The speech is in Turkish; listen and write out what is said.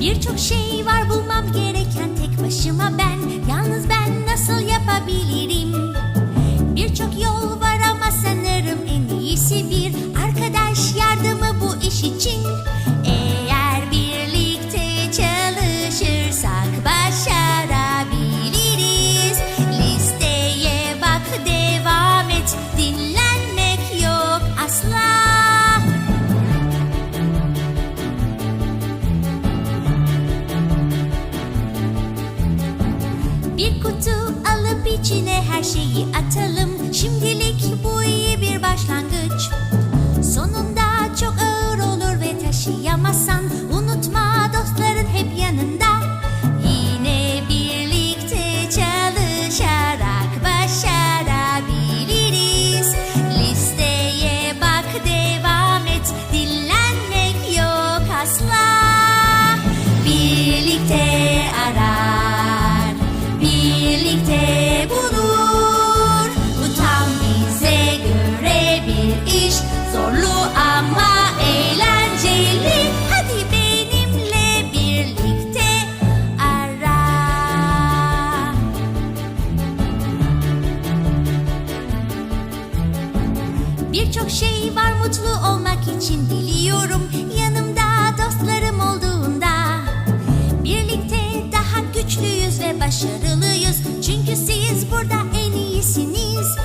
Birçok şey var bulmam gereken tek başıma ben. Bir kutu alıp içine her şeyi atalım. Şimdilik bu iyi bir başlangıç. Sonunda çok ağır olur ve taşıyamazsan Birçok şey var mutlu olmak için biliyorum. Yanımda dostlarım olduğunda Birlikte daha güçlüyüz ve başarılıyız. Çünkü siz burada en iyisiniz